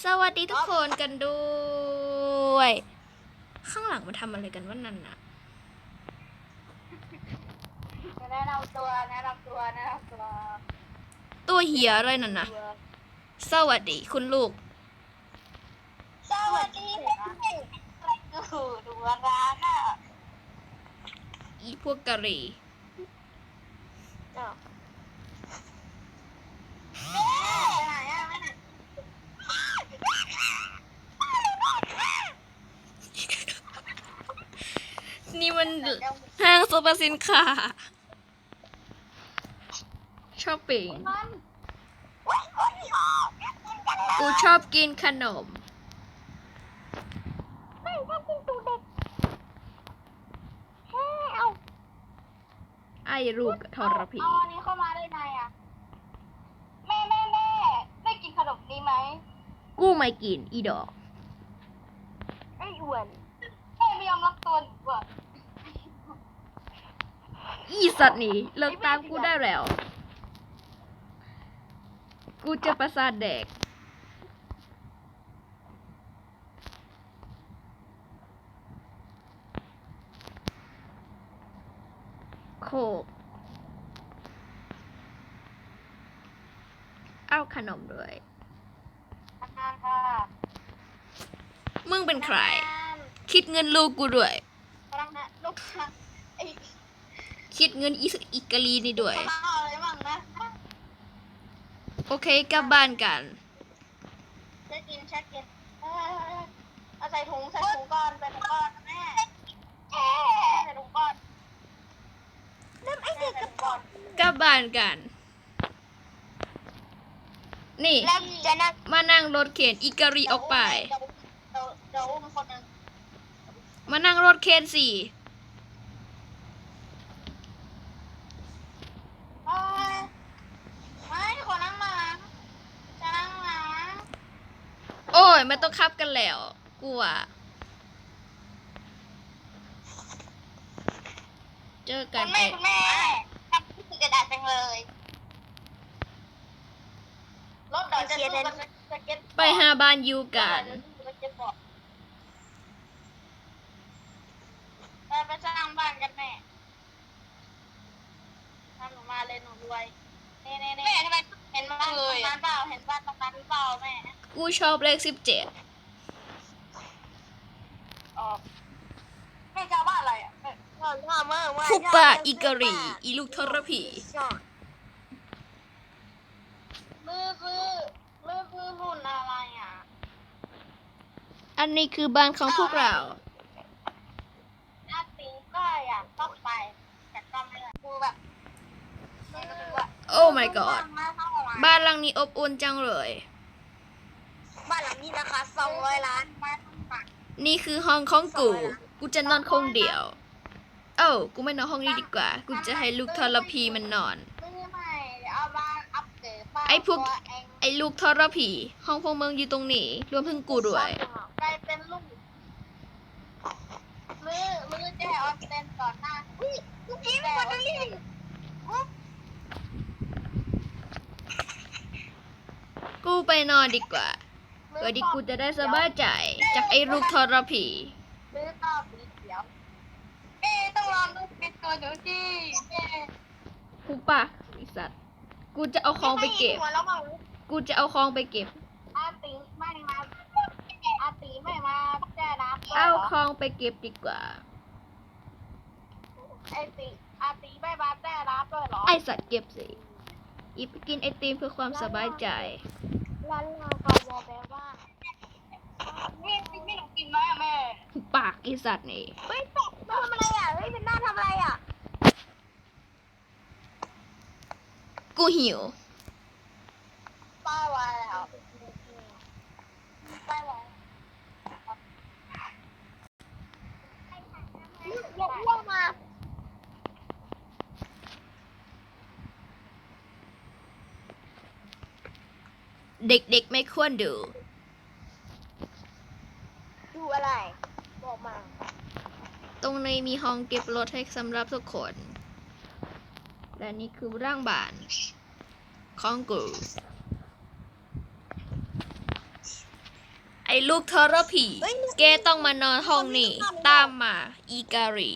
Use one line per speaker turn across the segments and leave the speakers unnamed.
สวัสดีทุกคนกันด้วย ข้างหลังมาทำอะไรกันวะนั่นน่ะ
แนะนำตัวแนะนำตัวแนะนำตัว
ตัวเหียอะไรนั่นน่ะ สวัสดีคุณลูก
สวัสดีโอ้โหดูร้านอะ
อีพวกกะหรี่
แม่ไปไหนอะแม่
นี่มัน ห้างสรรพสินค้าชอบปิง
มัน
กูชอบกินขนม
ไม่ชอบกินตูเด็กแค่เอา
ไอ้ลูกทรพี
เอาอันนี้เข้ามาได้ไงอะ แม่แม่แม่ได้กินขนมนี้ไหม
กูไม่กินอีดอก
ไอ้อ้วนแม่ไม่ยอมรับตัวหนูอะ
อีสัตว์นี่เลิกตามกูได้แล้ว กูจะประสาทแดก โคกเอาขนมด้วยมึงเป็นใคร คิดเงินลูกกูด้วย
พนักงานลูก ค้าไอ้
คิดเงินอีสอีกาลีนี่ด้วย
ข้าวอะไรบ้างนะ
โอเคกลับบ้านกัน
เช็คกินเช็คกินเออเอาใส่ถุงใส่ถุงก่อนใส่ถุงก่อนแม่แม่ใส่ถุงก่อนเริ่มไอ้เด็กกับก่อน
กลับบ้านกัน นี่
แล้วจะนั่ง
มานั่งรถเข็นอีกาลีออกไป
เดี๋ยวเดี๋ยวเดี๋ยวอุ้มคนหนึ่ง
มานั่งรถเข็นสี่
เอ้ยไม่ขอนั่งมาจะนั่งมา
โอ้ยไม่ต้องขับกันแล้วกูอะเจอกั
คุ
น
ณ
ไอ
แม่คุณแม่ทำที่กระดาษจังเลยรถเดี๋ยวจะสู้กับสเก็ต
ไปหาบ้านยูกัน
ไปไปสร้างบ้านกันแม่ทำหนูมาเลยหนูรวยนี่นี่นี่แม่ทำไมเห็นบ้านตรงนั้นเปล่าเห็นบ้านตรงนั้นเปล่าแม่
กูชอบเลขสิบเจ็ด
ออกแม่จะเอาบ้านอะไรอะแม่พ่อพ่อเมื่อว่า
คุปปะอีกาลีอีลูกทรพี
มือคือมือคือหุ่นอะไรอะ
อันนี้คือบ้านของพวกเรา
ถ้าปิงก็อยากต้องไป แต่ก็ไม่ได้กูแบบไม่รู้ว่า
โอ้ my god บ้านหลังนี้อบอุ่นจังเลย
บ้านหลังนี้ราคาสองร้อยล้านบ้านปัก
นี่คือห้องของกู กูจะนอนคงเดียว เอ้ากูไม่นอนห้องนี้ดีกว่า กูจะให้ลูกทรพีมันนอน
ซื้อใหม่เอาบ้านอัปเกรดบ้าน
ไอ้พวก
ตัวเอง
ไอ้ลูกทรพี ห้องพวกมึงอยู่ตรงนี้ รวมถึงกูด้วย
กลายเป็นลูกมือมือแจ้ออนเซนก่อนหน้าอุ้ยลูกนี้มันคนนี้
กูไปนอนดีกว่า เพื่อที่กูจะได้สบายใจ จากไอ้ลูกทรพี
มือต่อสีเขียวเอ๊ะต้องลองดูเป็นตัวดูดิเอ๊ะ
กูปะไอ้สัตว์ กูจะเอาของไปเก็บ
หัวแล้วมั้ง
กูจะเอาของไปเก็บ
อาตีไม่มาอาตีไม่มาแจ้รับ
เอาของไปเก็บดีกว่า
ไอตีอาตีไม่มาแจ้รับด้วยเหรอ
ไอสัตว์เก็บสิอีไปกินไอติมเพื่อความสบายใจ
ร้านลาคาวอแปลว่าไม่ไม่ต้องกินไหมอะแม่
หุบปาก ไอสัตว์นี่
เฮ้ยตกทำอะไรอะเฮ้ยเป็นหน้าทำอะไรอะ
กูหิว
ป้าวาแล้วป้าวาอย่าอ้วกมา
เด็กๆไม่ควรดู
ดูอะไร บอก
ตรงในมีห้องเก็บรถให้สำหรับทุกคน และนี่คือร่างบ้านของกู ไอ้ลูกทรพีแกต้องมานอนห้องนี่ ตามมาอีการี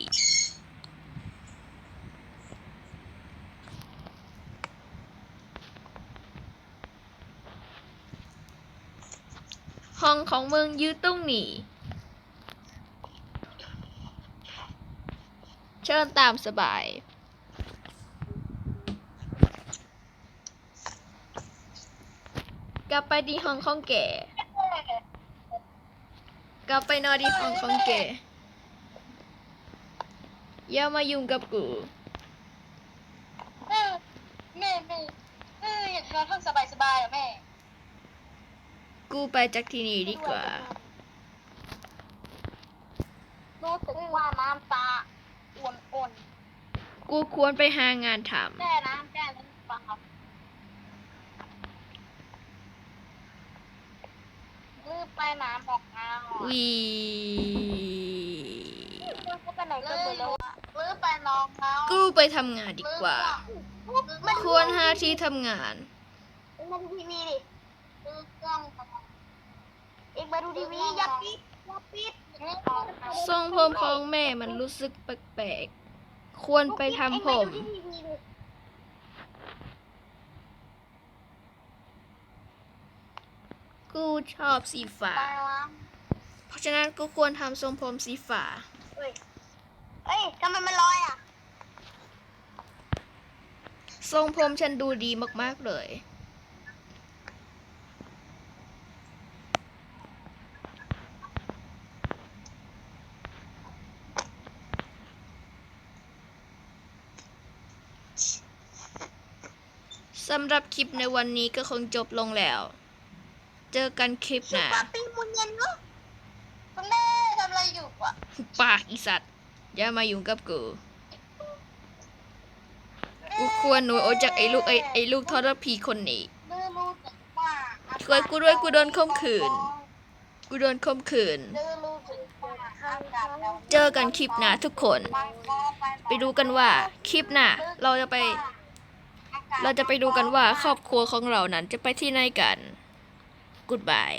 ห้องของมึงอยืดตรงนี้ เชิญตามสบาย กลับไปที่ห้องของแกกลับไปนอนที่ห้องของแกอย่ามายุ่งกับกู
เออแม่แม่อออยากนอนห้องสบายสบายอะแม่
กูไปจากที่นี่ดีกว่า
รู้สึกว่าน้ำตา อ่วนอ่อน
กูควรไปหางานท
ๆแก้น้ำแก้น้ำเปล่าลืมไปน้ำออกมาำ
วี
ไปไหนก็ไม่รู้ลืมไปน้องเขา
กูไปทำงานดีกว่าควรหาที่ทำงาน
มาดูทีวีดิดูกล้องเองมาดูทีวีอย่าปิดอย่าปิด
ทรงผมของแม่มันรู้สึกแปลกๆ ควรไปทำผม กูชอบสีฟ้า
ไปวะ
เพราะฉะนั้นกูควรทำทรงผมสีฟ้า
เฮ้ยเอ้ยทำไมมันลอยอะ
ทรงผมฉันดูดีมากๆเลย สำหรับคลิปในวันนี้ก็คงจบลงแล้ว เจอกันคลิปหน้า
ปาปีมุนเย็นเนาะคุณแม่ทำอะไรอยู่อะ
หุบปากอีสัตว์อย่ามายุ่งกับกู กูควรหนูออกจากไอ้ลูกไอ้ไอ้ลูกทรพีคนนี้
ไม่รู้สึกว่า
ช่วยกูด้วยกูโดนข่มขืน กูโดนข่มขืน
ไม่รู้สึกว่าอากาศเรา
เจอกันคลิปหน้าทุกคน ไปดูกันว่าคลิปหน้าเราจะไป เราจะไปดูกันว่าครอบครัวของเรานั้นจะไปที่ไหนกัน Goodbye